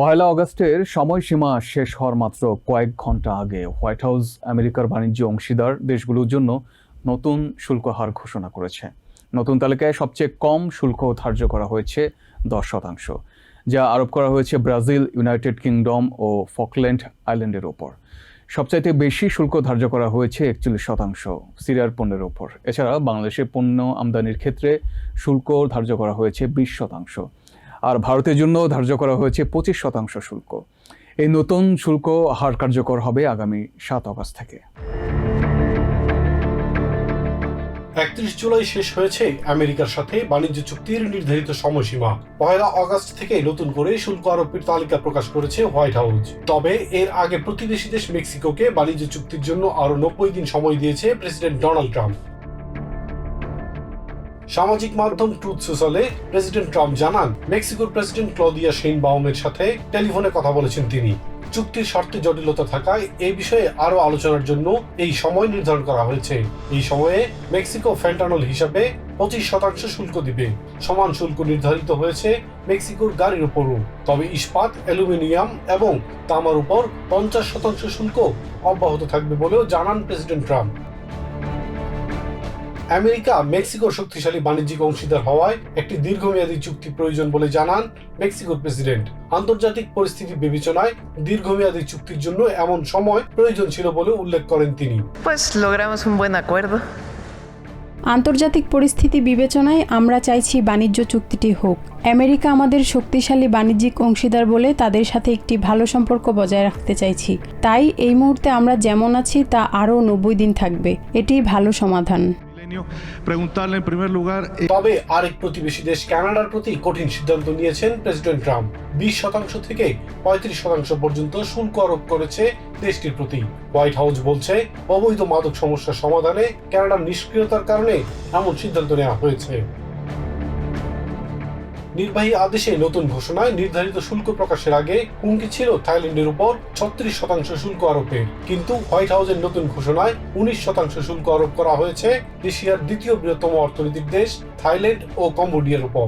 পয়লা অগস্টের সময়সীমা শেষ হওয়ার মাত্র কয়েক ঘণ্টা আগে হোয়াইট হাউস আমেরিকার বাণিজ্য অংশীদার দেশগুলোর জন্য নতুন শুল্ক হার ঘোষণা করেছে। নতুন তালিকায় সবচেয়ে কম শুল্ক ধার্য করা হয়েছে দশ শতাংশ, যা আরোপ করা হয়েছে ব্রাজিল, ইউনাইটেড কিংডম ও ফকল্যান্ড আইল্যান্ডের ওপর। সবচাইতে বেশি শুল্ক ধার্য করা হয়েছে একচল্লিশ শতাংশ সিরিয়ার পণ্যের ওপর। এছাড়া বাংলাদেশে পণ্য আমদানির ক্ষেত্রে শুল্ক ধার্য করা হয়েছে বিশ শতাংশ। আর ভারতের জন্য ধার্য করা হয়েছে পঁচিশ শতাংশ শুল্ক। এই নতুন শুল্ক হার কার্যকর হবে আগামী সাত আগস্ট থেকে। একত্রিশ জুলাই শেষ হয়েছে আমেরিকার সাথে বাণিজ্য চুক্তির নির্ধারিত সময়সীমা। পয়লা আগস্ট থেকে নতুন করে শুল্ক আরোপের তালিকা প্রকাশ করেছে হোয়াইট হাউস। তবে এর আগে প্রতিবেশী দেশ মেক্সিকোকে বাণিজ্য চুক্তির জন্য আরও নব্বই দিন সময় দিয়েছে প্রেসিডেন্ট ডোনাল্ড ট্রাম্প। সামাজিক মাধ্যম ট্রুথ সোশ্যালে প্রেসিডেন্ট ট্রাম্প জানান, মেক্সিকোর প্রেসিডেন্ট ক্লদিয়া শেইন বাউমের সাথে টেলিফোনে কথা বলেছেন তিনি। চুক্তির শর্তে জটিলতা থাকায় এই বিষয়ে আরও আলোচনার জন্য এই সময় নির্ধারণ করা হয়েছে। এই সময়ে মেক্সিকো ফ্যান্টানল হিসাবে পঁচিশ শতাংশ শুল্ক দিবে। সমান শুল্ক নির্ধারিত হয়েছে মেক্সিকোর গাড়ির উপরও। তবে ইস্পাত, অ্যালুমিনিয়াম এবং তামার উপর পঞ্চাশ শতাংশ শুল্ক অব্যাহত থাকবে বলেও জানান প্রেসিডেন্ট ট্রাম্প। আমেরিকা মেক্সিকোর শক্তিশালী বাণিজ্যিক অংশীদার হওয়ায় একটি দীর্ঘমেয়াদী চুক্তি প্রয়োজন বলে জানান মেক্সিকোর প্রেসিডেন্ট। আন্তর্জাতিক পরিস্থিতি বিবেচনায় দীর্ঘমেয়াদী চুক্তির জন্য এমন সময় প্রয়োজন ছিল বলে উল্লেখ করেন তিনি. আন্তর্জাতিক পরিস্থিতি বিবেচনায় আমরা চাইছি বাণিজ্য চুক্তিটি হোক। আমেরিকা আমাদের শক্তিশালী বাণিজ্যিক অংশীদার বলে তাদের সাথে একটি ভালো সম্পর্ক বজায় রাখতে চাইছি। তাই এই মুহূর্তে আমরা যেমন আছি তা আরও নব্বই দিন থাকবে। এটি ভালো সমাধান। Preguntarle en primer lugar eh, তবে আরেক প্রতিবেশী দেশ কানাডার প্রতি কঠিন সিদ্ধান্ত নিয়েছেন প্রেসিডেন্ট ট্রাম্প। বিশ শতাংশ থেকে পঁয়ত্রিশ শতাংশ পর্যন্ত শুল্ক আরোপ করেছে দেশটির প্রতি। হোয়াইট হাউস বলছে অবৈধ মাদক সমস্যার সমাধানে কানাডার নিষ্ক্রিয়তার কারণে এমন সিদ্ধান্ত নেওয়া হয়েছে। নির্বাহী আদেশে নতুন ঘোষণায় নির্ধারিত শুল্ক প্রকাশের আগে হুমকি ছিল থাইল্যান্ডের উপর ছত্রিশ শতাংশ শুল্ক আরোপের। কিন্তু হোয়াইট হাউসের নতুন ঘোষণায় উনিশ শতাংশ শুল্ক আরোপ করা হয়েছে এশিয়ার দ্বিতীয় বৃহত্তম অর্থনৈতিক দেশ থাইল্যান্ড ও কম্বোডিয়ার উপর।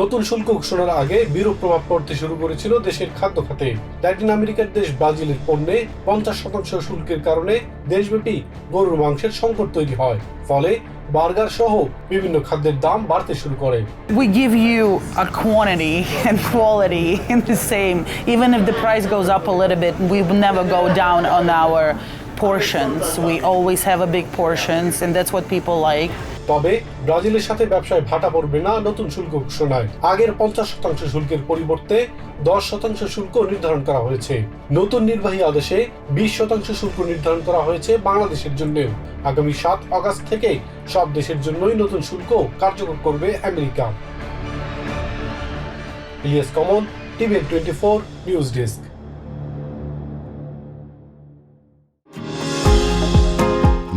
নতুন শুল্ক ঘোষণার আগে বিরূপ প্রভাব পড়তে শুরু করেছিল দেশের খাদ্য খাতে ল্যাটিন আমেরিকার দেশ ব্রাজিলের পণ্যে পঞ্চাশ শতাংশ শুল্কের কারণে দেশব্যাপী গরুর মাংসের সংকট তৈরি হয় ফলে বার্গার সহ বিভিন্ন খাদ্যের দাম বাড়তে শুরু করে We give you a quantity and quality in the same. Even if the price goes up a little bit, we will never go down on our portions. We always have a big portions, and that's what people like. তবে ব্রাজিলের সাথে ব্যবসায় ভাটা পড়বে না নতুন শুল্ক ঘোষণায়। আগের পঞ্চাশ শতাংশ শুল্কের পরিবর্তে দশ শতাংশ শুল্ক নির্ধারণ করা হয়েছে। নতুন নির্বাহী আদেশে বিশ শতাংশ শুল্ক নির্ধারণ করা হয়েছে বাংলাদেশের জন্য। আগামী সাত আগস্ট থেকে সব দেশের জন্যই নতুন শুল্ক কার্যকর করবে America. Ilias common TV twenty four, news desk.